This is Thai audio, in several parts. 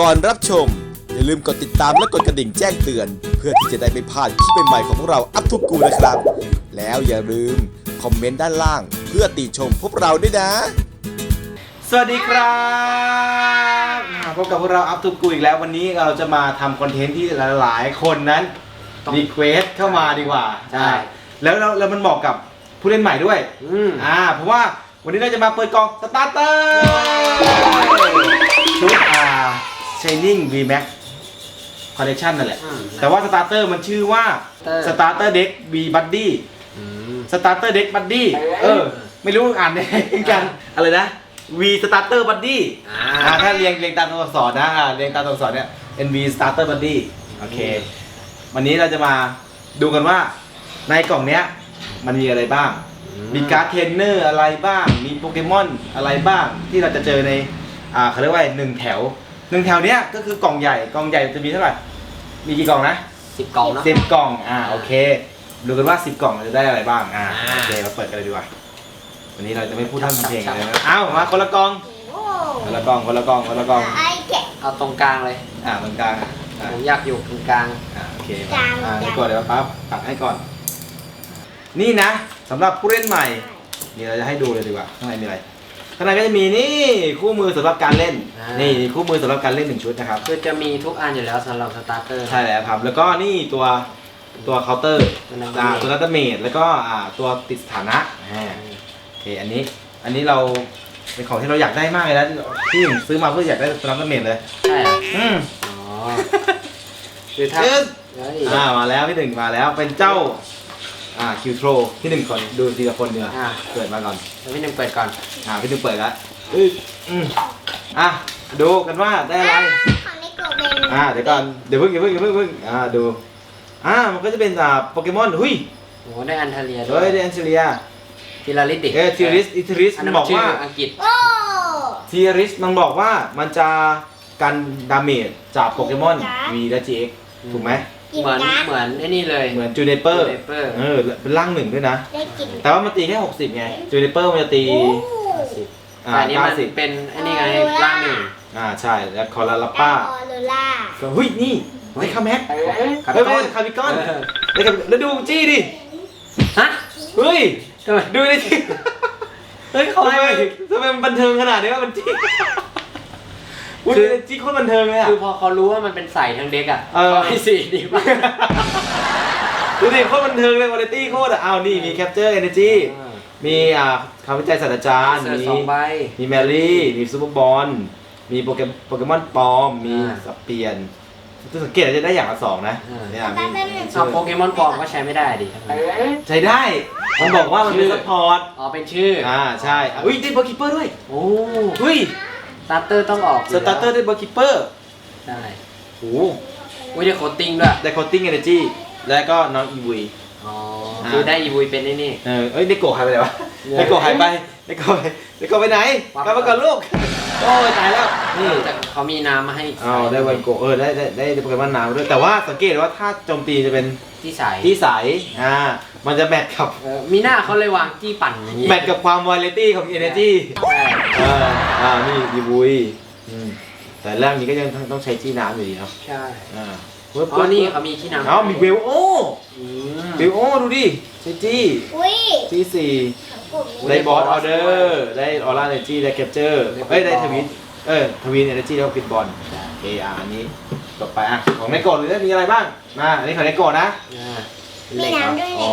ก่อนรับชม อย่าลืมกดติดตามและกดกระดิ่งแจ้งเตือน เพื่อที่จะได้ไม่พลาดคลิปใหม่ๆของพวกเราอัพทุกกูนะครับ แล้วอย่าลืมคอมเมนต์ด้านล่าง เพื่อติชมพวกเราด้วยนะ สวัสดีครับอ่าพบกับพวกเราอัพทูกูอีกแล้ววันนี้เราจะมาทำคอนเทนต์ที่หลายๆ คนนั้นรีเควสเข้ามาดีกว่าใช่ แล้วแล้วแล้วมันเหมาะกับผู้เล่นใหม่ด้วย อืมอ่าเพราะว่าวันนี้เราจะมาเปิดกล่องสตาร์เตอร์ชุดอ่า Shining V Max Collection นั่นแหละอืมแต่ว่าสตาร์เตอร์มันชื่อว่า Starter Starter Deck V Buddy อืม Starter Deck Buddy เออ ไม่รู้อ่านได้กัน อะไรนะ V Starter Buddy อ่า อ่าถ้าเรียงเรียงตามตัวอักษรนะอ่าเรียงตามตัวอักษรเนี่ย NV Starter Buddy โอเค วันนี้เราจะมาดูกันว่าในกล่องเนี้ยมันมีอะไรบ้างมีการ์ดเทรนเนอร์อะไรบ้าง มีโปเกมอนอะไรบ้างที่เราจะเจอใน อ่าเขาเรียกว่าหนึ่งแถว หนึ่งแถวเนี้ยก็คือกล่องใหญ่กล่องใหญ่จะมีเท่าไหร่มีกี่กล่องนะสิบกล่องเนอะสิบกล่องอ่าโอเค ดูกันว่าสิบกล่องเราจะได้อะไรบ้างอ่าอ่า โอเคเราเปิดกันเลยดีกว่าวันนี้เราจะไม่พูดครัท่าบนทำเพลงครับเลยนะอ้าวมาคนละกล่องคนละกล่องคนละกล่องคนละกล่องไอ้แกะเอาตรงกลางเลย อ่าตรงกลางอะอ่าผมอยากอยู่ตรงกลาง อ่าโอเคกลางอ่าให้กลางก่อนเดี๋ยวปั๊บตัดให้ก่อน นี่นะสำหรับผู้เล่นใหม่นี่เราจะให้ดูเลยดีกว่าข้างในมีอะไร ข้างในก็จะมีนี่คู่มือสำหรับการเล่น อ่านี่ นี่คู่มือสำหรับการเล่นหนึ่งชุดนะครับ คือจะมีทุกอันอยู่แล้วสำหรับสตาร์เตอร์ ใช่แล้วครับ แล้วก็นี่ตัวตัวเคาน์เตอร์ตัวนั้นอ่าตัวนัตเตอร์เมดแล้วก็อ่าตัวติดสถานะอ่าโอเคอันนี้อันนี้เราเป็นของที่เราอยากได้มากเลยนะที่ผมซื้อมาเพื่ออยากได้ตัวนัตเตอร์เมดเลย ใช่เหรออืมอ๋อคือถ้าเอิ้นเฮ้ยอ่ามาแล้วพี่หนึ่งมาแล้วเป็นเจ้า อ่าคิวโทรที่หนึ่งก่อนดูทีละคนเนื้ออ่า เปิดมาก่อนเดี๋ยวพี่หนึ่งเปิดก่อน อ่าพี่หนึ่งเปิดแล้วอืออืมอะดูกันว่าได้อะไร ของในกล่องเป็นอ่าเดี๋ยวก่อนเดี๋ยวเพิ่งอย่าเพิ่งอย่าเพิ่งอย่าเพิ่งอ่าดูอ่ามันก็จะเป็นอ่าโปเกมอนหุยโอ้ได้อันเทเลียด้เฮ้วยยเดนเซเลียทีลาลิติเออทีริสอิทริสอันมันั้นนบมัอนกชื่อว่าอังกฤษ โอ้ทีริสมันบอกว่ามันจะกันดาเมจจากโปเกมอนวีและ GX ถูกไหม กินเหมือนการ์ดเหมือนไอ้นี่เลยเหมือนจูเนเปอร์ Juniper เออเป็นร่างหนึ่งด้วยนะ ได้กินแต่ว่ามันตีแค่60ไงจูเนเปอร์มันจะตีโอ้อ่าแต่อันนี้มัน90เป็นไอ้นี่ไงร่างหนึ่งอ่าใช่แล้วคอร์ลาป้าออโรล่าก็เฮ้ยนี่ได้คาแม็กคาเฮ้ยร์ไม่บอนใช่คาร์บิคอนเออได้คาร์บิแล้วดูจี้ดิฮะเฮ้ยทำไมดูดิจี้เฮ้ยเขาทำไมให้ทำไมมันบันเทิงขนาดนี้วะมันจี้ อุ้ยคือจี้โคตรบันเทิงเลยอะ คือพอเขารู้ว่ามันเป็นใส่ทั้งเด็กอะเออ เขาให้สีดีมาก ดูดิโคตรบันเทิงเลยวาไรตี้โคตรอะอ้าวนี่ มีแคปเจอร์เอเนจีมีอ่าคำวิจัยศาสตราจารย์เสื้อมีสองใบ มีแมรี่ มีซูเปอร์บอลมีโปเกมโปเกมอนปลอม มีอ่าสับเปลี่ยนจะสังเกตว่าจะได้อย่างละสองนะอ่า เนี่ยมีมีเอาโปเกมอนปลอมก็ใช้ไม่ได้ดิใช้ได้ มันบอกว่ามันเป็นชื่อซัพพอร์ตอ๋อเป็นชื่อออ่าใช่อะอุ้ยได้เบอร์คิปเปอร์ด้วยโอ้เฮ้ย สตาร์เตอร์ต้องออกสตาร์เตอร์ได้เบอร์คิปเปอร์ได้โอ้โหอุ้ยได้โคตติ้งด้วย ได้โคตติ้งเอเนจีแล้วก็น้องอีวี อ๋ออ่า คือได้อีวุยเป็นนี่นี่ เออเอ้ยได้โกะหายไปไหนวะเนี่ยได้โกะหายไปได้โกะได้โกะไปไหนวับกลับมาก่อนลูกโอ้ยตายแล้วนี่นี่แต่เขามีน้ำมาให้อ้าวได้ไวโกะเออได้ได้ได้โปเกมอนน้ำด้วยแต่ว่าสังเกตว่าถ้าโจมตีจะเป็นที่ใส่ที่ใสอ่า มันจะแมทกับเออมีหน้าเขาเลยวางที่ปั่นอย่างงี้แมทกับความวาเลตี้ของ energy ใช่เอออ่านี่ดีบุยอืมแต่แรกนี้ก็ยังต้องต้องใช้จี้น้ำอยู่ดีเนาะใช่อ่าอ๋อนี่เขามีที่น้ำเอ้ามีเวลโออืมเวลโอดูดิใช้จี้อุ้ยจี้สี่กลุ่มอุ๊ยได้บอสได้อบออสเดอด้วยร์ได้ออร่าเนจีได้แคปเจอร์ได้เอ้ยได้ฟุตบอลทวินเออทวินเอเนจีแล้วก็ปิดบอลโอเคอะอันนี้ต่อไปอะของในโกดหรือได้มีอะไรบ้างมาอันนี้ของในโกดนะ อ่า มีเหล็กเหรอน้ำด้วยอ๋อ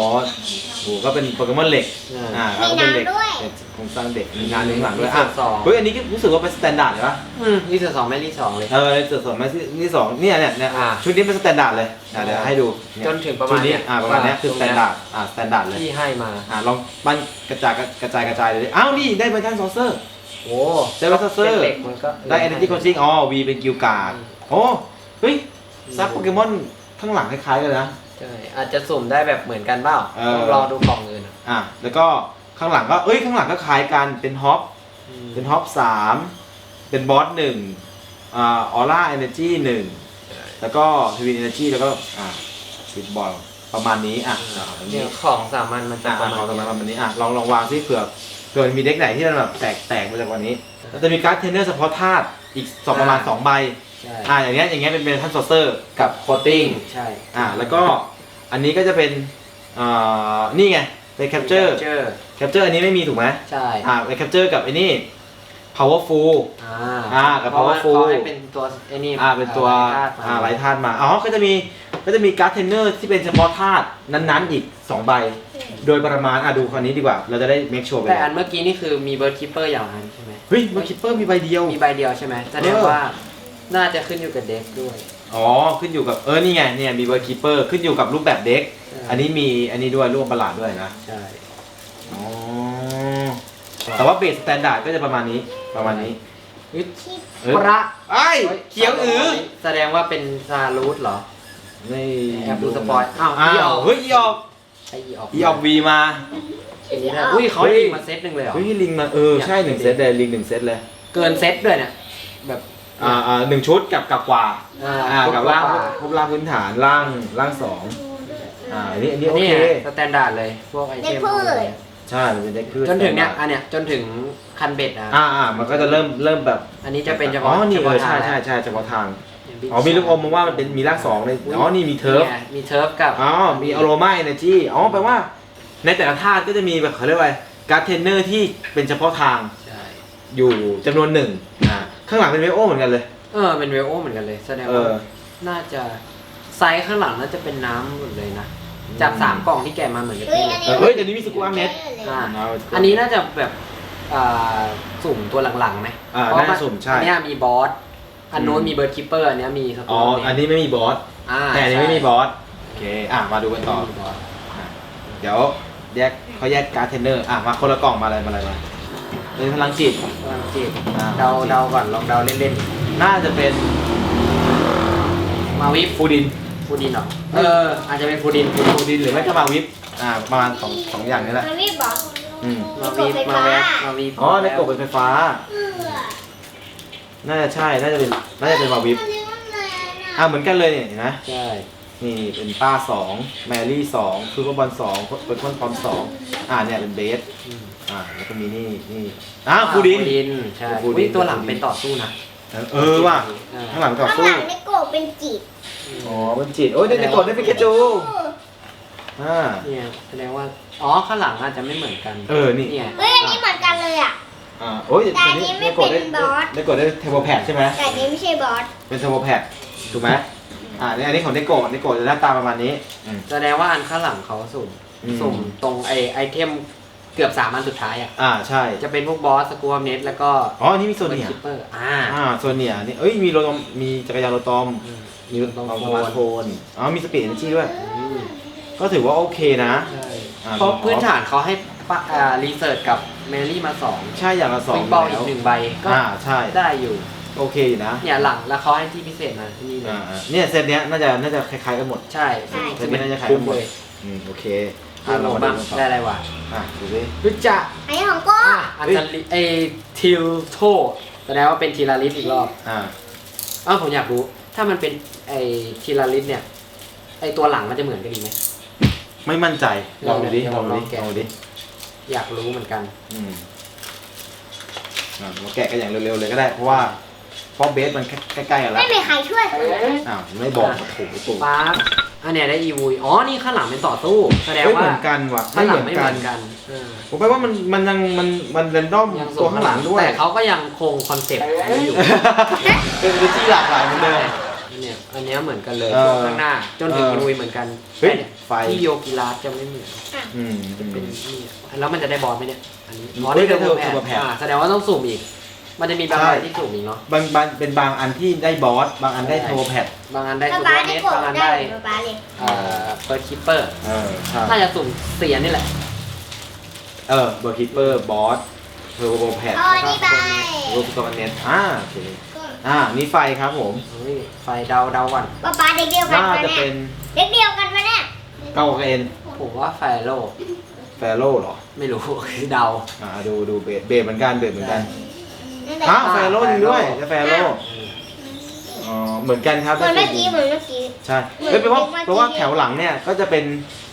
โหก็เป็นโปเกมอนเหล็กอ่า อ่าแล้วก็เป็นเหล็กมีน้ำด้วยเหล็กโครงสร้างเด็กมีงานหนึ่งหลังด้วยมีอะส่วนสองเฮ้ยอันนี้ก็รู้สึกว่าเป็นสแตนดาร์ดเลยวะอืมนี่เสือสองไม่รีสองเลย เออจุดสองมาที่ที่สองเนี่ยเนี่ยเนี่ยอ่า ชุดนี้เป็นสแตนดาร์ดเลยอะเดี๋ยวให้ดูเยจนถึงประมาณชุดนี้เนี้ยอ่าประมาณเนี้ยคือตสรงแตเนี้นยดาร์ดอ่าสแตนดาร์ดเลยที่ให้มา อ่าลองปั้นกระจายกระจายกระจายเลยอ้าวนี่ได้เวอร์ชันซอเซอร์ โอ้ได้เวอร์ชันซอเซอร์เหล็กมันก็ ได้ Energy Coaching อ๋อ V เป็นกิลการ์ดโอ้ เฮ้ย ซับโปเกมอนข้างหลังคล้ายๆกันนะ ใช่อาจจะสุ่มได้แบบเหมือนกันเปล่าเออ ต้องรอดูกล่องอื่นอะอะแล้วก็ข้างหลังก็เอ้ยข้างหลังก็คล้ายกันเป็นฮอปเป็นฮอปสามเป็นบอสหนึ่งอ่าออร่าเอเนจีหนึ่งแล้วก็ทวินเอเนจีแล้วก็อ่าฟิตบอลประมาณนี้อะอ่าอันเนี่นี้ยของสามัญมันจะอ่าประมาณของสมัยนี้ประมาณนี้อะลองลองวางซิเผื่อเผื่อมีเด็กไหนที่มันแบบแตกแตกมาจากวันนี้แล้วจะมีการ์ดเทรนเนอร์เฉพาะธาตุอีกสองประมาณสองใบ ช่อ่าอย่างเงี้ยอย่างเงี้ยเป็นเป็นท่านโซเซอร์กับโคตติ้งใช่อ่าแล้วก็อันนี้ก็จะเป็นอ่านี่ไงเป็นแคปเจอร์เจอร์แคปเจอร์อันนี้ไม่มีถูกไหมใช่อ่าเป็นแคปเจอร์กับไอ้นี่ powerful อ่าอ่ากับเพราะว่า powerful เขาให้เป็นตัวไอ้นี่อ่าเป็นตัวอ่าอ่าหลายธาตุมาอ๋อก็จะมีก็จะมีการ์ดเทนเนอร์ที่เป็นเฉพาะธาตุนั้นๆอีก 2 ใบ โดยประมาณอะดูคันนี้ดีกว่า เราจะได้ make sure ไปแต่อันเมื่อกี้นี่คือมีเบิร์ดคิปเปอร์อย่างนั้นใช่ไหมเฮ้ยเมื่อคิปเปอร์มีใบเดียว มีใบเดียวใช่ไหมแสดงเออว่า น่าจะขึ้นอยู่กับเด็กด้วย อ๋อ ขึ้นอยู่กับเออนี่ไงเนี่ยมีเบอร์คีเปอร์ขึ้นอยู่กับรูปแบบเด็ก ใช่ อันนี้มีอันนี้ด้วยรูปประหลาดด้วยนะใช่ อ๋อแต่ว่าเบสสแตนดาร์ดก็จะประมาณนี้ประมาณนี้คิดเออพระไอ้ยเขียวอือแสดงว่าเป็นซารูทเหรอ นี่แอบดูสปอยอ้าวอ้าอีอวอก เฮ้ยอีออกไออีออกอีออกวีมา อันนี้นะอุ้ยเขาเฮ้ย ยิงมาเซตหนึ่งเลยเหรอ เฮ้ยลิงมาเออใช่หนึ่งเซตเลยลิงหนึ่งเซตเลย เกินเซตด้วยเนี่ยแบบ อ่าอ่าหนึ่งชุดกับกับกว่าอ่าอ่ากับร่างว่ารูปร่างพื้นฐานร่างร่างสองอ่าอันนี้อันนี้โอนี่เคสแตนดาร์ดเลยพวกไอเทมพวกนี้ใช่มันเป็นเด็กพืชจนถึงเนี่ยอันเนี้ยจนถึงคันเบ็ดนะอ่าอ่ามันก็จะเริ่มเริ่มแบบอันนี้จะเป็นเฉอ๋อพาะนี่เฉเอพาะอใช่ทางใช่ใช่เฉพาะทางอย่างบิ๊กอ๋อมีลูกอมมาว่ามันเป็นมีร่างสองเลยอ๋อนี่มีเทิร์ฟ นี่ไงมีเทิร์ฟกับอ๋อ มีอโรมาเอเนจีอ๋อ แปลว่า ในแต่ละธาตุก็จะมีแบบเขาเรียกว่าการ์ดเทนเนอร์ที่เป็นเฉพาะทางใช่อยู่จำนวนหนึ่งอ่า ข้างหลังเป็นเวโอเหมือนกันเลย เออเป็นเวลโอเหมือนกันเลยแสดงเอว่าอ น่าจะไซส์ข้างหลังน่าจะเป็นน้ำหมดเลยนะจากสามกล่องที่แกะมาเหมือนกันเฮ้ยเลยอันนี้เฮ้ยเดี๋ยวนี้มีสกูอาเม็ดอ่าเอาอันนี้น่าจะแบบอ่าสุ่มตัวหลังๆไหมอ่าเพระน่าจะสุ่มใช่ อันเนี้ยมีบอส อันนู้อืนมมีเบิร์ดคิปเปอร์ อันเนี้ยมีสอ๋อตูอันนี้ไม่มีบอสอ่าแต่อันนี้ไม่มีบอส โอเค อะ มาดูกันต่อมีบอสเดี๋ยวแยกเขาแยกการ์ดเทนเนอร์ อะ มาคนละกล่องมาอะไรมาอะไรมา เป็นพลังจิตกำลังจีบอ่า เดาเดาก่อนลองเดาเล่นน่าจะเป็นๆ มาวิปฟูดิน ฟูดินเหรอเออ อาจจะเป็นฟูดินฟูดินฟูดินหรือไม่ก็มาวิปอ่าประมาณสองสองอย่างนี้แหละ มันรีบบอกอืม มาวิปมาแวบมาวิปอ๋อในกบเป็นไฟฟ้าน่าจะใช่ น่าจะเป็น น่าจะเป็นมาวิปอ่าเหมือนกันเลยเนี่ยเห็นไหมใช่นี่เป็นป้าสองแมรี่สองคือฟุตบอลสองเป็นคนพร้อมสองอ่าเนี่ยเป็นเบสอืม อ่าแล้วก็มีนี่นี่อ้าวฟูดินฟูดินใช่ฟูดิน อุ๊ยตัวหลังเป็นต่อสู้นะ เออว่ะอ่าข้างหลังต่อข้างสู้หลังในโกบเป็นจีบอ๋อเป็นจิตโอ้ยได้ในกดได้ปิกาจูอ่า เนี่ยแสดงว่า อ๋อข้างหลังอาจจะไม่เหมือนกันเออนี่เนี่ยเฮ้ยอันนี้เหมือนกันเลยอะ อ่าโอ้ยแต่อันนี้ไม่ได้กดได้เป็นบอส ได้กดได้เทเบิลแพดใช่ไหมแต่อันนี้ไม่ใช่บอสเป็นเทอร์โบแพดถูกไหมอ่าเนี่ยอันนี้ของเนโกะเนโกะจะหน้าตาประมาณนี้อืมแสดงว่าอันข้างหลังเขาสุ่มอืม สุ่มตรงไอไอเทม เกือบสามอันสุดท้ายอะอ่าใช่ จะเป็นพวกบอสสกูมเน็ตแล้วก็อ๋ออันนี่มีโซเนียคิปเปอร์อ่าอ่าโซเนียนี่เอ้ยมีโรตอมมีจักรยานโรตอมอืมมีรถโรตอมสมาร์ทโฟนอ๋อมีสปีดเอเนจีด้วยอืมก็ถือว่าโอเคนะใช่อ่าเพราะพื้นฐานเขาให้ปะอ่ารีเสิร์ชกับเมลี่มาสองใช่อย่างละสองบิ๊กบอลอีแล้กวหนึ่งใบก็อ่าใช่ได้อยู่ โอเคอยู่นะเนี่ยหลังแล้วเขาให้ที่พิเศษมาที่นี่เลยอ่าอ่าเนี่ยเซตเนี้ยน่าจะน่าจะคล้ายๆกันหมดใช่เซตนี้น่าจะคล้ายคุ้กัมนหมดเลยอืมโอเค อ่าลงบ้างต่อได้อะไรวะอะดูดิรู้จักอันนี้ของโก้อะอันจะไอทิลโทแสดงว่าเป็นทีลาริสอีกรอบอ่าอ้าวผมอยากรู้ ถ้ามันเป็นไอทีลาริสเนี่ยไอตัวหลังมันจะเหมือนกันอีกไหม ไม่มั่นใจลองดูดิลลอองงดูลดิองแกะลองดูดิอยากรู้เหมือนกัน อืมอ่าเราแกะกันอย่างเร็วๆเลยก็ได้ เพราะว่า เพราะเบสมันใกล้ๆกันแล้วไม่มีใครช่วยเลยอ้าวไม่บอกโอ้โหปู่ฟ้าอันเนี้ยได้อีวูอ๋อ นี่ข้างหลังเป็นต่อสู้ แสดงเฮ้ยเหว่ามือนกันว่ะข้างหลังไม่ไม่เหเหมืมืออนนกันกันเออผมไปว่ามันมันยังมันมันเรนดอมยังตัวข้างหลังด้วย แต่เขาก็ยังคงคอนเซ็ปต์นี้อยู่ เป็นวิธีหลากหลายเหมือนเดิมเนี่ยอันเนี้ยเหมือนกันเลยเออช่วงข้างหน้า จนถึงเอออีวูเหมือนกันเฮ้ยแต่ไฟ ที่โยกิราสจะไม่เหมือนอืม เป็นนี่แล้วมันจะได้บอลไหมเนี่ยอันนี้เฮ้ยได้เทอร์แพเทอร์โบแพดอ่าแสดงว่าต้องสุ่มอีก มันจะมีบางใช่ อันที่สุ่มอีกเนาะ บางบางเป็นบางอันที่ได้บอส บางอันได้ใช่ โทรแพดบางอันได้ป๊าซูเปป๊าอร์ในเนสโกบาบงอันได้ได้ป๊าป๊าเลยเอ่อเปิดคิปเปอร์เออใช่น่าจะสุ่มเสียนี่แหละ เออเบอร์คิปเปอร์บอสเทอร์โบแพดอ๋อนี่ใบรูปตัวเน็ตอ่าโอเคอ่านี่ไฟครับผม เฮ้ยไฟเดาเดาก่อนป๊าป๊าเด็กเดียวกันน่าปะจะเนี่เป็ยนเด็กเดียวกันปะเนี่ยเก้ากับเอ็นผมว่าไฟโลแฟโร่เหรอ ไม่รู้คือเดา อ่าดูดูเบสเบสเหมือนกันเบสเหมือนกันนั่นแหละ อ้าวแฟโร่จริงด้วยจะแฟโร่อ๋อเหมือนกันครับเหมือนเมื่อกี้เหมือนเมื่อกี้ ใช่เฮ้ยแปลว่าเหมือนเมื่อกี้แปลว่าแถวหลังเนี่ยก็จะเป็น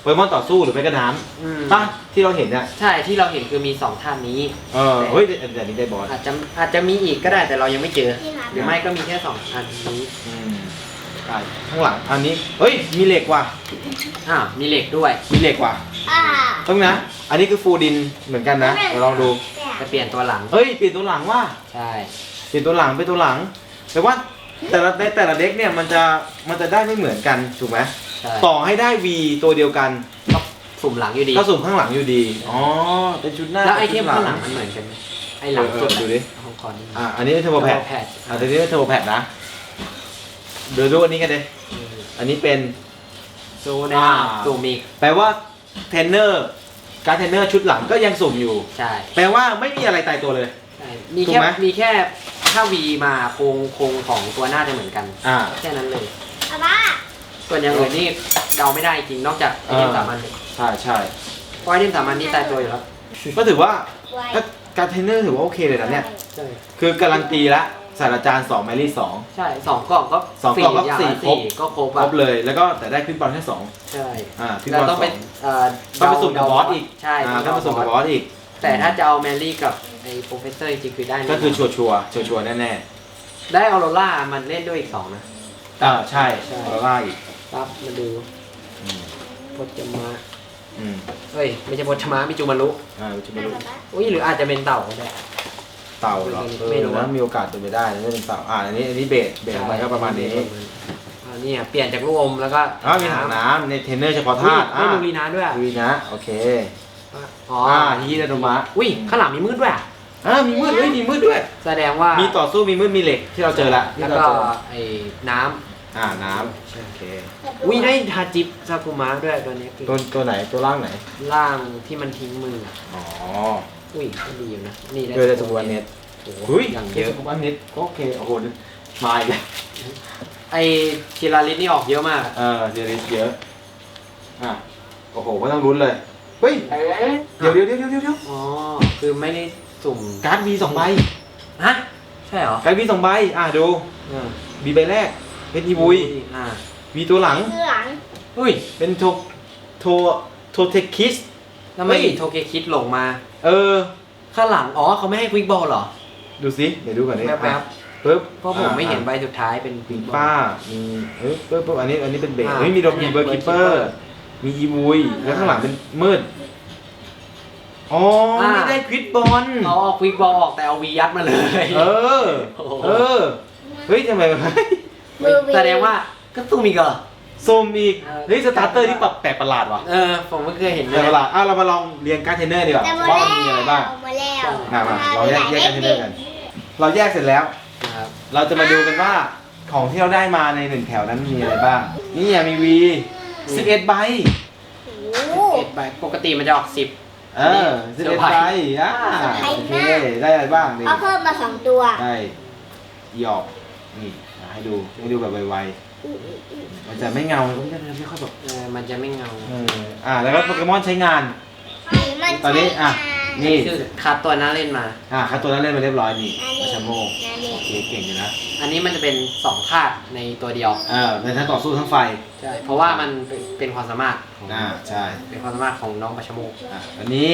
โปเกมอนต่อสู้หรือไม่ก็น้อืมำป่ะที่เราเห็นเนี่ยใช่ที่เราเห็นคือมีสองท่านนี้ เออเฮ้ยแต่แต่นี้ได้บอสอาจจะอาจจะมีอีกก็ได้แต่เรายังไม่เจอ นี่ค่ะหรือไม่ก็มีแค่สองอันนี้อืมใช่ข้างหลังอันนี้เฮ้ยมีเหล็กว่ะอ่ามีเหล็กด้วยมีเหล็กว่ะ อ่าต้องนะ อันนี้คือฟูดินเหมือนกันนะเดี๋ยวลองดู จะเปลี่ยนตัวหลัง เฮ้ยเปลี่ยนตัวหลังว่ะใช่ เปลี่ยนตัวหลังเป็นตัวหลัง แต่ว่าแต่ละในแต่ละเด็กเนี่ยมันจะมันจะได้ไม่เหมือนกันถูกไหมใช่ ต่อให้ได้ V ตัวเดียวกันก็สุ่มหลังอยู่ดี ก็สุ่มข้างหลังอยู่ดี อ๋อเป็นชุดหน้าแล้วไอเทมป็นชุดข้างหลังมันเหมือนกันไหมไอหลังเออสุดดูดิ ของคอนนี่อะอันนี้เป็นเทอร์โบแพดแพดอะตัวนี้เป็นเทอร์โบแพดนะเดี๋ยวดูอันนี้กันเลยอันนี้เป็น โซนาอ่าซูมิก แปลว่า เทรนเนอร์การดเทรนเนอร์ชุดหลังก็ยังสุ่มอยู่ ใช่แปลว่าไม่มีอะไรตายตัวเลย ใช่มีถูกแค่ไหม มีแค่ถ้าวีมาโครงโครงของตัวหน้าจะเหมือนกัน อ่า แค่นั้นเลยป้าป้าส่วนอย่างอื่นนี่เดาไม่ได้จริงนอกจากไอเทมเออ สามัญใช่ใช่เพราะไอเทมสามัญนี่ตายตัวอยู่แล้วก็ถือว่าไว้ก็การเทรนเนอร์ถือว่าโอเคเลยนะเนี่ย ใช่คือการันตีละ ศาสตราจารย์2แมรี่2ใช่สองกล่องก็สองกล่องก็ย่าสี่ละครบ ก็ครบครอะบเลย แล้วก็แต่ได้ขึ้นบอลแค่สองใช่อ่าขึ้นเราบอลต้องสไปองเอ่อต้องไปเดาสุ่มกับบอสอีก ใช่อ่าต้องไปสุ่มกับบอสอีก แต่ถ้าจะเอาแมรี่กับไอ้โปรเฟสเซอร์จริงๆคือได้ก็คือชัวร์ชัวร์ชัวร์ชัวร์แน่ได้ออโรล่ามันเล่นด้วยอีกสองนะ ๆอ่าใช่ใช่ออร่าอีกปั๊บมาดูอืมพจมาอืมเฮ้ยไม่ใช่พจมามิจูมารุอ่าจะไม่รู้อุ้ยหรืออาจจะเป็นเต่าก็ได้ เต่าเหรอไม่รู้เออนะ มีโอกาสเป็นไปได้นะไม่เป็นเต่าอ่าอันนี้อันนี้เบสเบสมันก็ประมาณนี้อ่าเนี่ยเปลี่ยนจากลูกอมแล้วก็อ่ามีถังน้ำในเทรนเนอร์เฉพาะอุ้ยธาตุไม่อ่าดูรีนาด้วยอะดูนะโอเค อ๋ออ่าอ่าฮิดาโนมะ อุ้ยข้างหลังมีมืดด้วยอะอ่ามีมืดด้วยมีมืดด้วย แสดงว่ามีมีต่อสู้มีมืดมีเหล็กที่เราเจอละที่แล้วเราก็เจอไอ้น้ อ่าน้ำโอเคำอุ้ยได้ทาจิบซากุมะด้วยตัวนี้คือตัวตัวไหนตัวล่างไหน ล่างที่มันทิ้งมืออะอ๋ออุ้ยก็ดีอยู่นะ นี่ได้เจอได้ตัวเน็ตโอ้โหเฮ้ยอย่างเยเยอะอะวันนิดก็โอเคโอ้โหมาอีกแล้วไอ้ทีลาลิสนี่ออกเยอะมากอะเออเจริสเยอะอะโอ้โหไม่ต้องลุ้นเลยเฮ้ยเดี๋ยวเดี๋ยวเดี๋ยวเดี๋ยวเดี๋ยวอ๋อ คือไม่ได้สุ่มการ์ดวีสองใบฮะ ใช่เหรอการ์ดวีสองใบอะดูเออบีใบแรก เป็นอีบุย อ่าวีตัวหลัง คือหลังอุ้ยเป็นโทโทโทเทคิส แล้วไม่เฮ้ย โทเกคิดหลงมา เออ ข้างหลัง อ๋อเขาไม่ให้ควิกบอลเหรอดูสิเดี๋ยวดูก่อนนี่แป๊บอะปึ๊บๆเพราะผมไม่เห็นใบสุดท้ายเป็นควิมีกบอล ป้ามีเอ้ยปึ๊บปึ๊บอันนี้อันนี้เป็นเบสอ่าเฮ้ยมีโดมีเนี่ยเบอร์คิปเปอ Keeper ร์มีอีบุยแล้วข้างหลังเป็นมืดอ๋ออานี่ได้ควิดบอลเขาเอาควิกบอลออกแต่เอาวียัดมาเลย เออ โอ้โห เออ เฮ้ยทำไม มือวี แสดงว่าก็ตุ้มอีกเหรอซูมอีก เออ เฮ้ยสตาร์เตอร์ที่แบบแปลกประหลาดว่ะเออ ผมไม่เคยเห็นแปลกประหลาดอะเรามาลองเรียงการ์ดเทรนเนอร์ดีกว่าแต่หมดว่าแล้วมันมีอะไรบ้างหมดแล้วมามาเราแยกแยกการ์ดเทรนเนอร์กัน เราแยกเสร็จแล้ว นะครับ เราจะมาดูกันว่าของที่เราได้มาในหนึ่งแถวนั้นมีอะไรบ้าง นี่อะมีวี11ใบ โอ้โห เอ็ดใบปกติมันจะออกสิบ เออเซอ11ร์ไพรใบส์อ่าเซอร์ไพรโอส์เคมากได้อะไรบ้างนี่เขาเพิ่มมาสองตัว ได้หยอกนี่อะ ให้ดูให้ดูแบบไวๆมันจะไม่เงามันก็จะไม่ค่อยแบบเออมันจะไม่เงาเอออ่าแล้วก็โปเกมอนใช้งาน มันตอนนี้อะ นี่คือคัดตัวน่าเล่นมา อ่าคัดตัวนั้นเล่นมาเรียบร้อยนี่นั่นมาเองชาโมนั่นเอโองเคเก่งอยู่นะอันนี้มันจะเป็นสองธาตุในตัวเดียวเออเป็นทั้งต่อสู้ทั้งไฟใช่เพราะว่ามันเป็นเป็นความสามารถของอ่าใช่เป็นความสามารถของน้องปัชโมก อะอันนี้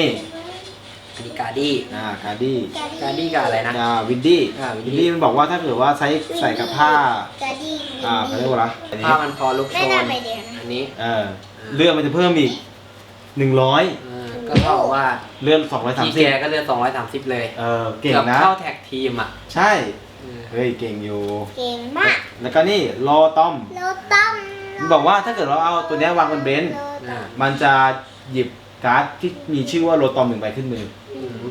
อันนี้การ์ดี้ อ่าการ์ดี้การ์ดี้กับอะไรนะ อ่าวินดี้อ่าวิวินนดี้ดี้มันบอกว่าถ้าเกิดว่าใช้ใส่กับผ้า จะดีอ่าเขาเรียกว่าอะไรอันนี้ผ้ามันพอลุกโซไม่น่านไปเดียวนะอันนี้เออเลือดมันจะเพิ่มอีกหนึ่งร้อยเออก็เท่ากับว่าเลือดสองร้อยสามทีสิแกบก็เลือน230 เลยเออเก่งกือบนะ เข้าแท็กทีมอะใช่ เออเฮ้ยเก่งอยู่ เก่งมากแล้วก็นี่โลตอมโลตัมมันบอกว่าถ้าเกิดเราเอาตัวเนี้ยวางบนเบนช์โลตัอ่ามมันจะหยิบการ์ดที่มีชื่อว่าโลตอมหนึ่งใบขึ้นมืออืม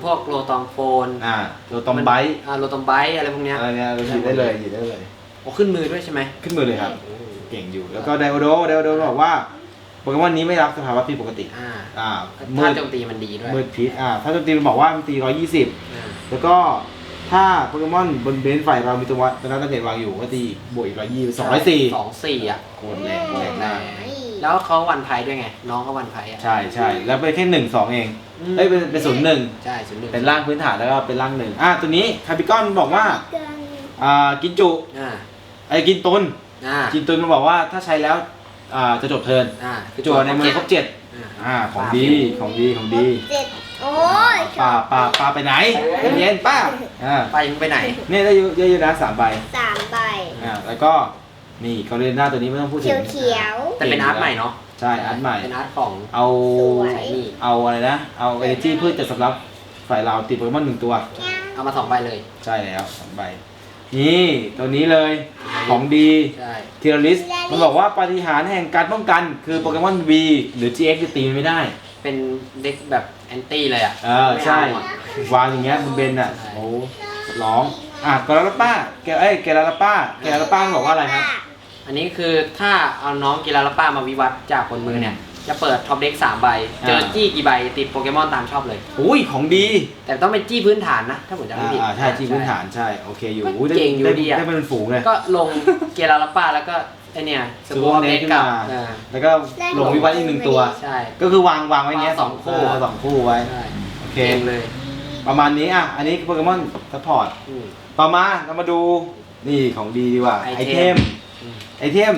พวกโลตอมโฟนอ่าโลตอมไบต์อ่าโลตอมไบต์อะไรพวกเนี้ยอะไรเนี่ยเราหยิบได้เลยหยิบได้เลย โอ้ขึ้นมือด้วยใช่ไหมขึ้นมือเลยครับ เก่งอยู่แล้วก็ไดโอโดไดโอโดบอกว่าโปเกมอนนี้ไม่รับสภาวะผิดปกติอ่าอ่ามืถ้าดโจมตีมันดีด้วยมืดพิษอ่าถ้าโจมตีมันบอกว่ามันตีร้อยยี่สิบอ่าแล้วก็ถ้าโปเกมอนบนเบนช์ฝ่ายเรามีตัววัดตัวนั้นตั้งแต่วางอยู่ก็ตีบวกอีกร้อยยี่สองร้อยสี่สองสี่อะโคตรแรงโคตรแรงมาก แล้วเขาวันไพด้วยไง น้องเขาวันไพอะใช่ใช่แล้วเป็นแค่หนึ่งสองเองเอ้ยเป็นเป็นศูนย์หนึ่งใช่ศูนย์หนึ่งเป็นร่างพื้นฐานแล้วก็เป็นร่างหนึ่งอะตัวนี้คาปิกอนบอกว่าอ่ากินจุอ่าไอ้กินตุนอ่ากินตุนมันบอกว่าถ้าใช้แล้วอ่าจะจบเทิร์นอ่าคือจั่วในมือครบเจ็ดอ่าอ่าของดีของดีของดีเจ็ดโอ้ยป้าป้าป้าไปไหนเย็นๆป้าอ่าไปมึงไปไหนเนี่ยได้เยอะเยอะอยู่นะสามใบสามใบอ่าแล้วก็ นี่เขาเรียนหน้าตัวนี้ไม่ต้องพูดถึเขียงวเขียว แต่เป็นอาร์ตใหม่เนาะใช่อาร์ตใหม่ เป็นอาร์ตของเอาสวยไอ้นี่เอาอะไรนะ เอาเอเนจีเพื่อจะสำหรับฝ่ายเราติดโปเกมอนหนึ่งตัวเอามาสองใบเลย ใช่แล้วสองใบนี่ตัวนี้เลยของดีใช่ทีละลิสมันบอกว่าปาฏิหาริย์แห่งการป้องกัน คือโปเกมอน V หรือ GX จะตีมันไม่ได้ เป็นเด็กแบบแอนตี้เลยอะเออใช่ไม่เอาอะ วางอย่างเงี้ยบนเบนอะใช่โอ้ร้อง อะกราลาป้าแกเอ้ยแกราลาป้าแกราลาป้าบอกว่าอะไรครับ อันนี้คือถ้าเอาน้องกีฬาลาป้ามาวิวัฒน์จากบนมือเนี่ย จะเปิดท็อปเด็กสามใบ เจอจี้กี่ใบติดโปเกมอนตามชอบเลย อุ้ยของดีแต่ต้องเป็นจี้พื้นฐานนะ ถ้าผมจำไม่อ่าผิด อ่าใช่จีพื้นฐานใช่โอเคอยู่มันอุ้ยได้เก่งอยู่ได้ดีอะ ได้เป็นฝูงเลยก็ลงเกีฬาลาป้าแล้วก็ไอเนี่ยสซูกูเปอเด็ร์เน็กตขึ้นกับมาอ่าแล้วก็ลงวิวัฒน์อีกหนึ่งตัว ใช่ ก็คือวางวางไว้อย่างเงี้ยวางสองคู่ เสองคู่ไว้ใช่โอเค เก่งเลยประมาณนี้อะอันนี้โปเกมอนซัพพอร์ต อืม ต่อมาเรามาดูนี่ของดีดีกว่าไอไอเทเทม มไอเทม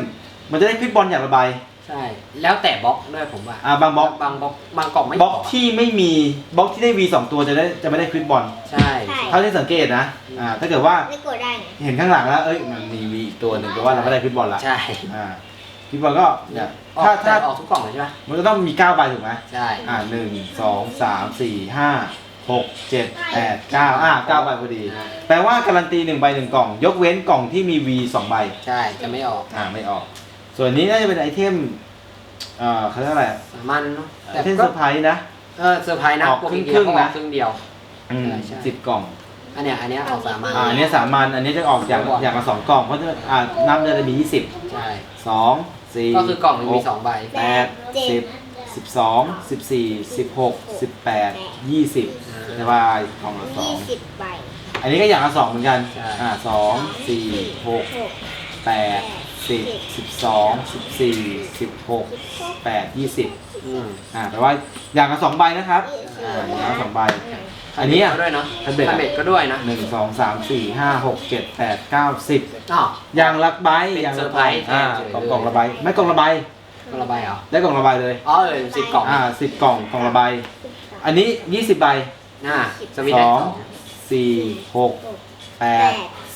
มันจะได้คลิปบอลอย่างละใบ ใช่ แล้วแต่บล็อกด้วยผมว่าอ่าบางบล็อก บางบล็อกบางกล่องไม่บล็อกพอที่ไม่มีบล็อกที่ได้ V สองตัวจะได้จะไม่ได้คลิปบอลใช่ ใช่ เท่าที่สังเกตนะอ่าถ้าเกิดว่าไม่กดได้ไงเห็นข้างหลังแล้วเอ้ยมันมี V อีกตัวหนึ่งแปลว่าเราไม่ได้คลิปบอลละใช่อ่าคลิปบอลก็เนี่ยออกถ้าแต่ถ้าออกทุกกล่องเลยใช่ไหมมันจะต้องมีเก้าใบถูกไหมใช่ อ่าหนึ่งสองสามสี่ห้า หกเจ็ดแปดเก้าอ่าเก้าใบพอดี แปลว่าการันตีหนึ่งใบหนึ่งกล่อง ยกเว้นกล่องที่มี V สองใบ ใช่จะไม่ออกอ่าไม่ออก ส่วนนี้น่าจะเป็นไอเทม เอ่อเขาเรียกอะไรสามัญเนอะไอแต่เทมก็เซอร์ไพรส์นะ เออเซอร์ไพรส์นะออกปกติครึ่งๆเขาออกนะครึ่งเดียว อืมใช่ใช่ สิบกล่อง อันเนี้ยอันเนี้ยออกสามัญ อ่าอันนี้สามัญอันนี้จะออกอย่างอย่างละสองกล่อง เพราะจะอ่านับจะมียี่สิบใช่ สองสี่ก็คือกล่องหนึงมีหสองใบ แปดสิบสิบสองสิบสี่สิบหกสิบแปดยี่สิบ ใช่ป่ะกล่องละสอยี่งสิบใบอันนี้ก็อย่างละสองเหมือนกันใช่ อ่าสองสี่หกหกแปดสิบสิบสองสิบสี่สิบหกแปดยี่สิบอืมอ่าแปลว่าอย่างละสองใบนะครับอ่าอ่าอย่างละสองใบ อันนี้อะ ก็ด้วยเนาะคันเบ็ดอะคันเบ็ดก็ด้วยนะหนึ่งสองสามสี่ห้าหกเจ็ดแปดเก้าสิบอ๋ออย่างละใบเป็นอย่างเซอละร์ใบไพรส์อ่าเฉยๆ กล่องกล่องละใบไม่กล่องละใบคนละใบเหรอได้กล่องละใบเลยอ๋อเออสิบกล่อง อ่าสิบกล่องกล่องละใบ อันนี้ยี่สิบใบ อ่าสวิตสได้องสองสี่หกแปด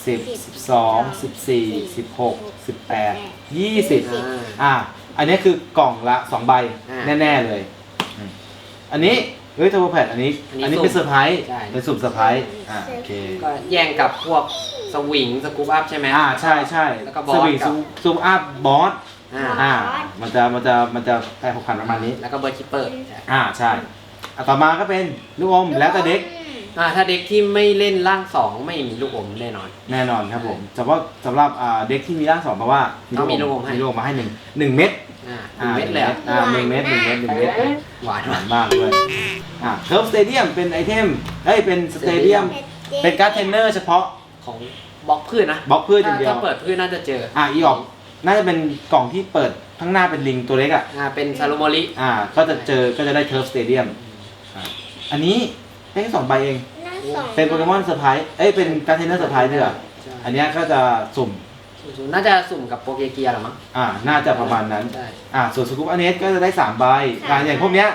สิบสิบสองสิบสี่สิบหกสิบแปดยี่สิบอ่า อ่าอันนี้คือกล่องละสองใบอ่าแน่ ๆ เลยอืมอันนี้เฮ้ยทัวร์แพดอันนี้ อันนี้อันนี้สุ่มเป็นเซอร์ไพรส์ใช่ เป็นสุ่มเซอร์ไพรส์อ่าโอเคก็แย่งกับพวกสวิงสกูปอัพใช่ไหม อ่าใช่ใช่แล้วก็บอสสวิงกับ ซูมอัพบอสอ่าอ่ามันจะมันจะมันจะแปลผกผันประมาณนี้ แล้วก็เบอร์คิปเปอร์ อ่าใช่ อะต่อมาก็เป็นลูกอมแล้วแต่เด็กอ่าถ้าเด็กที่ไม่เล่นร่างสองไม่มีลูกอมแน่นอน แน่นอนครับผมเฉพาะสำหรับอ่าเด็กที่มีร่างสองเพราะว่าต้องมีลูกอมให้ มีลูกอมมาให้หนึ่งหนึ่งเม็ดอ่าหนึ่งเม็ดเลยอะอ่าหนึ่งเม็ดหนึ่งเม็ดหนึ่งเม็ดหวานหวานมากด้วยอ่าเทิร์ฟสเตเดียมเป็นไอเทมเอ้ยเป็นสเตเดียมเป็นการ์ดเทรนเนอร์เฉพาะของบล็อกพืชนะบล็อกพืชอย่างเดียวถ้าเปิดพืชน่าจะเจออ่าอีออกน่าจะเป็นกล่องที่เปิดข้างหน้าเป็นลิงตัวเล็กอะอ่าเป็นซาโลโมริอ่าก็จะเจอก็จะได้เทิร์ฟสเตเดียม อันนี้ได้แค่สองใบเอง หน้าสองเป็นโปเกมอนเซอร์ไพรส์เอ้ยเป็นการเทนเนอร์เซอร์ไพรส์ด้วยเหรอใช่อันเนี้ยก็จะสุ่ม น่าจะสุ่มกับโปเกเกียร์หรอมั้งอ่า น่าจะประมาณนั้น ใช่อ่า ส่วนสกูปอันเนสก็จะได้สามใบอ่าอย่างพวกเนี้ย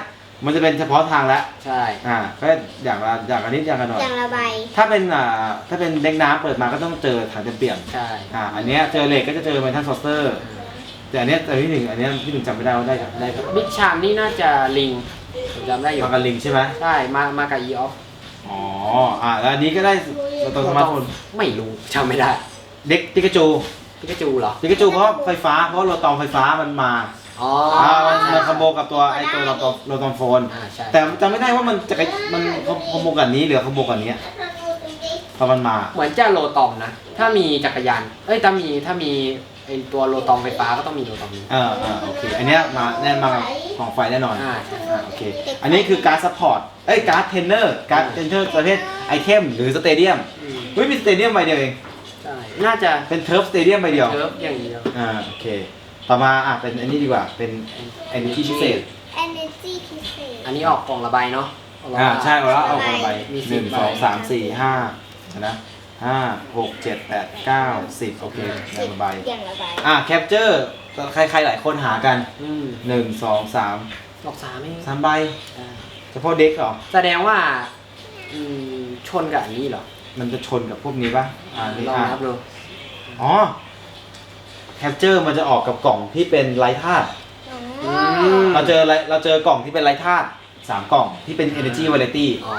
มันจะเป็นเฉพาะทางแล้วใช่อ่า ก็อย่างละอย่างละนิดอย่างละหน่อย อย่างละใบถ้าเป็นอ่า ถ้าเป็นเด็กน้ำเปิดมาก็ต้องเจอถังเต็มเปี่ยม ใช่อ่า อันเนี้ยเจอเหล็กก็จะเจอเมทัลซอสเตอร์ แต่อันเนี้ยเจอที่หนึ่งอันเนี้ยที่หนึ่งจำไม่ได้ว่าได้กับได้กับบิ๊กชามนี่น่าจะลิง ผมจำได้อยู่ มากันลิงใช่ไหมใช่ มา มากับอีออฟอ๋ออ่าแล้วอันนี้ก็ได้ตัวสมาร์ทโฟนไม่รู้จำไม่ได้เด็กปิกาจูพิกาจูเหรอ ปิกาจูเพราะไฟฟ้าเพราะโรตอมไฟฟ้ามันมาอ๋ออ่ามันมันคอมโบกับตัวไอตัวโรตอมโรตอมโฟน อ่าใช่แต่จำไม่ได้ว่ามันจะมันคอมโบกับนี้หรือคอมโบกับนี้พอมันมา เหมือนจะโลตอมนะ ถ้ามีจักรยาน เอ้ย ถ้ามี ถ้ามี ไอตัวโลตอมไฟฟ้าก็ต้องมีโลตอมนี้ เออเออโอเค อันเนี้ยมาแน่นมากับของไฟแน่นอนอ่าใช่ อ่าโอเค อันนี้คือการ์ดซัพพอร์ต เอ้ย การ์ดเทรนเนอร์ การ์ดเทรนเนอร์ประเภทไอเทมหรือสเตเดียมอืมเฮ้ยมีสเตเดียมใบเดียวเอง ใช่ น่าจะเป็นเทิร์ฟสเตเดียมใบเดียว เทิร์ฟอย่างเดียวอ่าโอเค ต่อมาอะเป็นอันนี้ดีกว่า เป็นไอ้นี่ที่พิเศษเอเนจีพิเศษ อันนี้ออกกล่องระบายเนาะกล่งระบายอ่าใช่เอาแล้วเอาคนละใบมีหนึ่งสิบสองใบสามสี่ห้านะ ห้าหกเจ็ดแปดเก้าสิบโอเคอย่างละใบอย่างละใบอ่าแคปเจอร์ใครๆหลายคนหากันอืมหนึ่งสองสามดอกสามเองสามใบอ่าเฉพาะเด็กเหรอ แสดงว่าอืมชนกับอันนี้เหรอมันจะชนกับพวกนี้ปะอ่านี่ลองอะนับดูอ๋อแคปเจอร์มันจะออกกับกล่องที่เป็นไร้ธาตุอ๋อมเราเจออะไรเราเจอกล่องที่เป็นไร้ธาตุ สามกล่องที่เป็น energy variety อ๋อ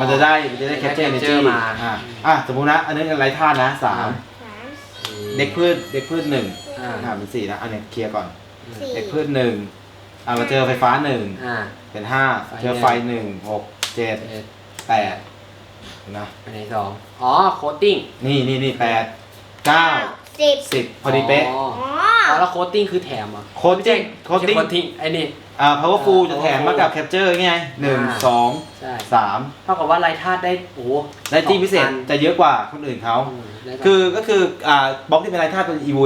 มันจะได้มันจะได้ capture energy มา อ่าอะสมมุตินะ อันนี้ไร้ธาตุนะสามสาม เด็กพืชเด็กพืชหนึ่งอ่า อ่าเป็นสี่นะอันนี้เคลียร์ก่อน สี่ เด็กพืชหนึ่งอ่ามาเจอไฟฟ้าหนึ่งอ่า เป็นห้าไฟเจอไฟหนึ่งหกเจ็ดเอ็ดแปดเห็นนะอันไหนสองอ๋อ โคตติ้งนี่นี่นี่แปดเก้าสิบสิบพอดีเป๊ะ อ๋ออ๋อ อ๋อแล้วโคตติ้งคือแถมเหรอะโค้ดติ้งโค้ดติ้ง โคตติ้งไอ้นี่ อ่า powerful อ่าจะแถมมากับ capture ไงหนึ่งอ่า สองใช่สามเท่ากับว่าไลายธาตุได้โอ้โหและที่พิเศษสองพันจะเยอะกว่าคนอื่นเขาอืมได้คือก็คืออ่าบล็อกที่เป็นไรธาตุเป็น e v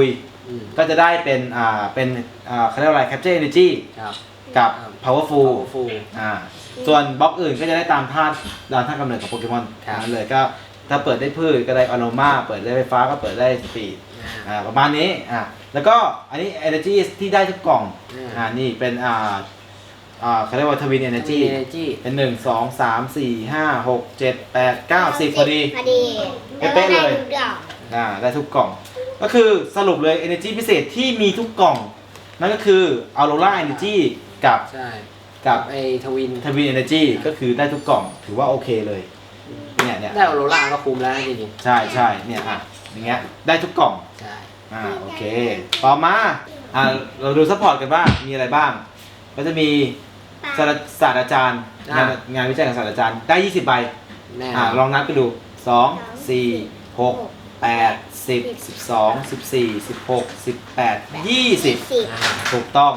มก็จะได้เป็นอ่าเป็นอ่าเขาเรียกว่าอะไร capture energy ครับ กับครับ powerful ฟู อ่าส่วนบล็อกอื่นก็จะได้ตามธาตุตามธาตุกำเนิดของโปเกมอนครับนั้นเลยก็ถ้าเปิดได้พืชก็ได้อโรมาเปิดได้ไฟฟ้าก็เปิดได้สปีด อ่าประมาณนี้อ่าแล้วก็อันนี้ energy ที่ได้ทุกกล่องอ่านี่เป็นอ่าอ่าเขาเรียกว่าทวิน energy เอเนจีเป็นหนึ่งสองสามสี่ห้าหกเจ็ดแปดเก้าสิบพอดี พอดีเป๊ะๆเลย แวก็ได้ทุกดอกอ่าได้ทุกกล่อง ก็คือสรุปเลย energy พิเศษที่มีทุกกล่อง นั่นก็คือ aurora energy กับใช่กับไอทวิน ทวิน energy ก็คือได้ทุกกล่อง ถือว่าโอเคเลยเนี่ยเนี่ย ได้ออโรล่าก็คุ้มแล้วจริงใช่ใช่เนี่ยอะอย่างเงี้ยได้ทุกกล่องๆ ใช่ อ่าโอเค ต่อมาอ่าเราดูซัพพอร์ตกันบ้างมีอะไรบ้าง ก็จะมีศาสตราศาสตราจารย์งานงานวิจัยของศาสตราจารย์ได้ 20 ใบ แน่อ่าลองนับกันดู 2 4 6 8 10 12 14 16 18สิบ20 อ่าถูกต้อง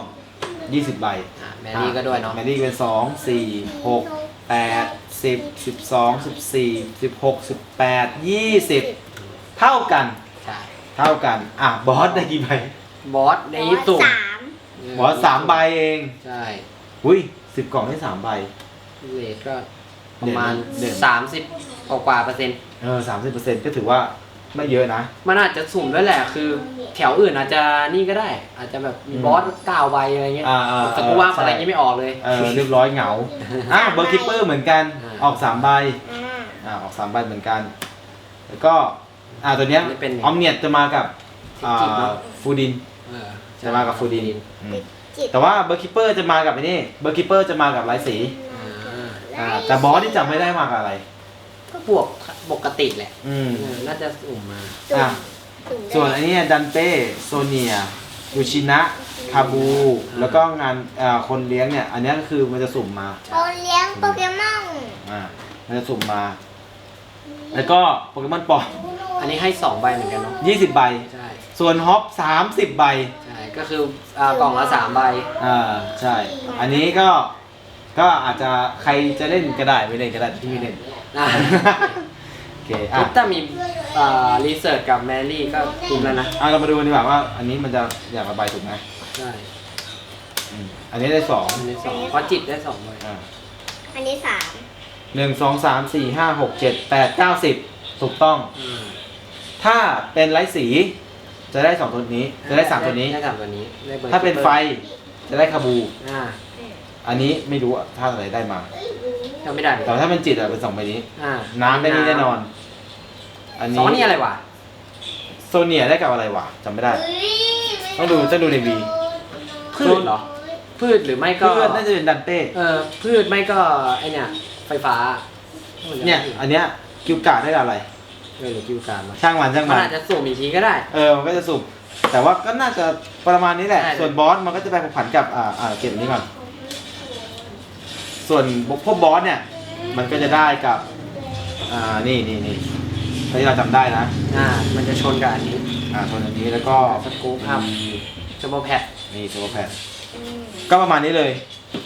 20 ใบอ่าแมรี่ก็ด้วยเนาะ แมรี่เป็น 2 4 6 8 10 12 14 16 18 20 เท่ากันใช่ เท่ากัน อะบอสได้กี่ใบบอสในสุ่มสามบอสสามใบเองใช่อุ้ยสิบกล่องได้สามใบ เลทก็ประมาณเด่น สามสิบกว่าๆเปอร์เซ็นต์ เออสามสิบเปอร์เซ็นต์ก็ถือว่าไม่เยอะนะ มันอาจจะสุ่มด้วยแหละ คือ แถวอื่นอาจจะนี่ก็ได้ อาจจะแบบมีอืม บอสเก้าใบอะไรเงี้ยอ่าอ่าสกูว่าใช่อะไรยังไม่ออกเลย เออเรียบร้อยเหงาอะเบอร์คิปเปอร์เหมือนกัน อ่า ออกสามใบ อ่า อ่าออกสามใบเหมือนกัน แล้วก็ อ่าตัวเนี้ยอันนี้เป็นออมเนียจะมากับอ่าจิบเนอะฟูดิน เออจะมากับฟูดินอืมจิตแต่ว่าเบอร์คิปเปอร์จะมากับไอ้นี่เบอร์คิปเปอร์จะมากับลายสีอ่าอ่าแต่บอสที่จำไม่ได้มากับอะไร ก็บวกปกติแหละอืม เออน่าจะสุ่มมา อะสุ่มได้ส่วนอันนี้ดันเต้โซเนียยูชินะคาบูแล้วก็งานเอ่อคนเลี้ยงเนี่ย อันเนี้ยก็คือมันจะสุ่มมาคนเลี้ยงโปเกมอนอ่ามันจะสุ่มมา แล้วก็โปเกมอนปลอม อันนี้ให้สองใบเหมือนกันเนาะ20 ใบ ใช่ส่วนฮอป30 ใบใช่ก็คืออ่ากล่องละสามใบอ่าใช่ อันนี้ก็ก็อาจจะใครจะเล่นก็ได้ไม่เล่นก็ได้ที่ไม่เล่นอ่าโอเคอะถ้ามีอ่ารีเสิร์ชกับแมรี่ก็คุ้มแล้วนะอะเรามาดูกันดีกว่าว่า อันนี้มันจะอยากระบายถูกไหมใช่อืมอันนี้ได้สองอันนี้สองเพราะจิตได้สองใบอ่าอันนี้สามหนึ่งสองสามสี่ห้าหกเจ็ดแปดเก้าสิบถูกต้อง อืม ถ้าเป็นไร้สี จะได้สองตัวนี้ จะได้สามตัวนี้ ได้สามตัวนี้ได้บอร์ถ้าเป็นไฟจะได้คาบู อ่าอันนี้ไม่รู้ถ้าอะไรได้มา จำไม่ได้แต่ถ้าเป็นจิตอะเป็นสองใบนี้ อ่าน้ำได้นี่แน่นอน อันสนี้องนี่อะไรวะโซเนียได้กับอะไรวะจำไม่ได้ ต้องดูต้องดูในวี พืชเหรอ พืชหรือไม่ก็ เพื่อนน่าจะเป็นดันเต้ เออพืชไม่ก็ไอเนี่ยไฟฟ้า เนี่ย อันเนี้ยกิวกาได้กับอะไร เออหรือกิวการมาช่างมันช่างมันมันอาจจะสุ่มอีกทีก็ได้ เออ มันก็จะสุก แต่ว่าก็น่าจะประมาณนี้แหละใช่ส่วนบอสมันก็จะไปผูกพันกับ อ่า อ่า เก็บอันนี้ก่อน ส่วนพวกบอสเนี่ย มันก็จะได้กับ อ่า นี่นี่นี่ที่เราจำได้นะ อ่า มันจะชนกับอันนี้ อ่าส่วนอันนี้แล้วก็สกู๊ปอัพจัมโบแพดนี่โซแพดก็ประมาณนี้เลย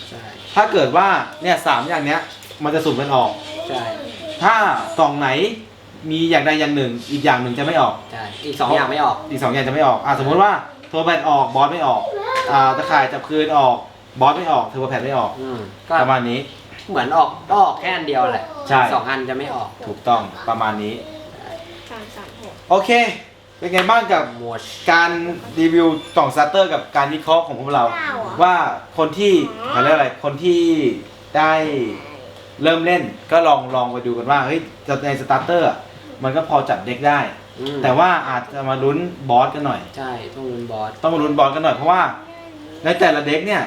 ใช่ ถ้าเกิดว่า เนี่ยสามอย่างเนี้ย มันจะสุ่มกันออก ใช่ ถ้ากล่องไหน มีอย่างใดอย่างหนึ่ง อีกอย่างหนึ่งจะไม่ออก ใช่อีกสองอย่างไม่ออก อีกสองอย่างจะไม่ออกอ่าสมมติว่าโทรแพดออกบอสไม่ออกอ่าตะข่ายจับคืนออกบอสไม่ออกเทอร์โบแพดไม่ออกอืมก็ประมาณนี้ เหมือนออกก็ออกแค่อันเดียวแหละใช่ สองอันจะไม่ออกถูกต้องประมาณนี้ สามสามหกโอเค เป็นไงบ้างกับหมวดการรีวิวกล่องสตาร์เตอร์กับการวิเคราะห์ของพวกเราเก้าเหรอว่าคนที่เขาเรียกอะไรคนที่ได้เริ่มเล่นก็ลองลองไปดูกันว่าเฮ้ยในสตาร์เตอร์อะ มันก็พอจัดเด็กได้ อืมแต่ว่าอาจจะมาลุ้นบอสกันหน่อย ใช่ต้องลุ้นบอส ต้องมาลุ้นบอสกันหน่อยเพราะว่าในแต่ละเด็กเนี่ย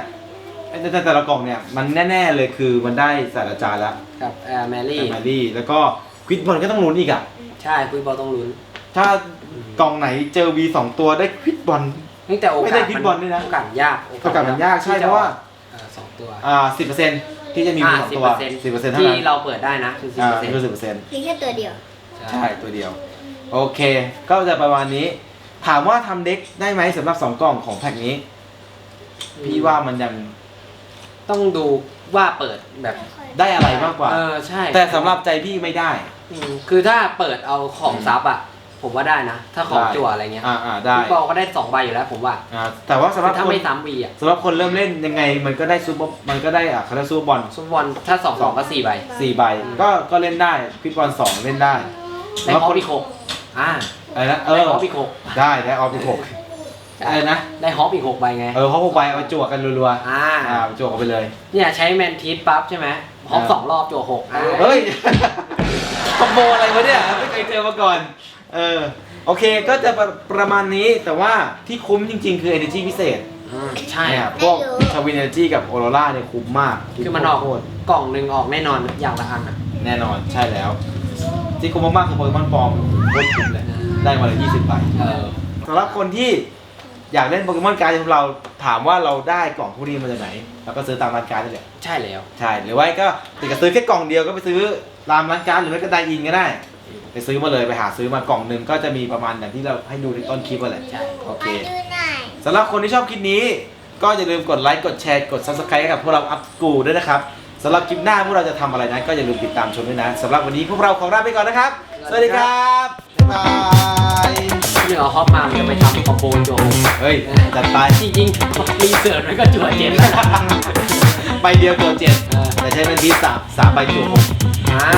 ในแต่ละกล่องเนี่ยมันแน่ ๆเลยคือมันได้ศาสตราจารย์แล้วกับแอร์แมรี่ แมรี่แล้วก็ควิดบอลก็ต้องลุ้นอีกอะใช่คุยบอลต้องลุ้นถ้ากล่องไหนเจอ V สองตัวได้ควิดบอลเฮ้ยแต่โอกาสไม่ได้พิดบอลด้วยนะ โอกาสยากโอกาสมันยากใช่ที่จเพราะว่าเอ่อสองตัวอ่าสิบเปอร์เซ็นต์ที่จะมี V สองตัวสิบเปอร์เซ็นต์เท่าที่นั้นเราเปิดได้นะคือสิบอ่าเปอร์เซ็นต์คือสิบเปอร์เซ็นต์มีแค่ตัวเดียว ใช่ตัวเดียว โอเค ก็จะประมาณนี้ ถามว่าทำเด็กได้ไหมสำหรับสองกล่องของแพ็กนี้ พี่ว่ามันยังต้องดูว่าเปิดแบบได้อะไรมากกว่า เออใช่แต่สำหรับใจพี่ไม่ได้ อืมคือถ้าเปิดเอาของซับอะ ผมว่าได้นะ ถ้าของได้ จั่วอะไรเงี้ยอ่าอ่าได้พี่บอลก็ได้สองใบอยู่แล้วผมว่าอ่าแต่ว่าสำหรับถ้าคนไม่ซ้ำวีอะสำหรับคนเริ่มเล่นยังไง มันก็ได้ซูเปอร์มันก็ได้อะเขาเรียกซูเปอร์บอล ซุปบอลถ้าสองสองก็สี่ใบ สี่ใบ ก็ก็เล่นได้ควิดบอลสองเล่นได้ ได้ฮอปอีกหกอ่าอะไรนะเอได้อฮอปอีกหกได้ได้ออฟอีกหกอะไรนะได้ฮอปอีกหกใบไงเออเขาหกใบเอาไปจั่วกันรัวอ่าๆอ่าจั่วกันไปเลย เนี่ยใช้แมนทีสปั๊บใช่ไหมฮอปอ่าสองรอบจั่วหกอ่าเฮ้ย คอมโบอะไรวะเนี่ยไม่เคยเจอมาก่อน เออ โอเคก็จะประประมาณนี้แต่ว่าที่คุ้มจริง ๆ คือ Energy พิเศษอืมใช่เนี่ยพวกชาวิน Energy กับโอโร r าเนี่ยคุ้มมากคือมันออกโคตรกล่องหนึ่งออกแน่นอนอย่างละอันอะแน่นอนใช่แล้ว ที่คุ้มมากๆคือโปเกมอนปลอมโคตรคุ้มเลยได้มาเลย20ใบเออสำหรับคนที่อยากเล่นโปเกมอนการ์ดของเราถามว่าเราได้กล่องพวกนี้มาจากไหนเราก็ซื้อตามร้านการ์ดได้เลยใช่แล้ว ใช่หรือว่าก็ติดกับซื้อแค่กล่องเดียวก็ไปซื้อตามร้านการ์ดหรือไม่ก็ไดอินก็ได้ ไปซื้อมาเลยไปหาซื้อมากล่องหนึ่งก็จะมีประมาณอย่างที่เราให้ดูในต้นคลิปไปเลยใช่โอเคมาดูหน่อยสำหรับคนที่ชอบคลิปนี้ ก็อย่าลืมกดไลค์กดแชร์กด subscribe ให้กับพวกเราอัพกูด้วยนะครับ สำหรับคลิปหน้าพวกเราจะทำอะไรนั้นก็อย่าลืมติดตามชมด้วยนะสำหรับวันนี้พวกเราขอลาไปก่อนนะครับ สวัสดีครับบ๊ายบายที่หนึ่งเอาฮอปมามันจะไปทำคอมโบจั่วหกเฮ้ยจัดไปจริงๆรีเสิร์ชไว้ก็จั่วเจ็ดแล้วนะใบเดียวตัวเจ็ดเออแต่ใช้เป็นทีสามสามใบจุกอ่า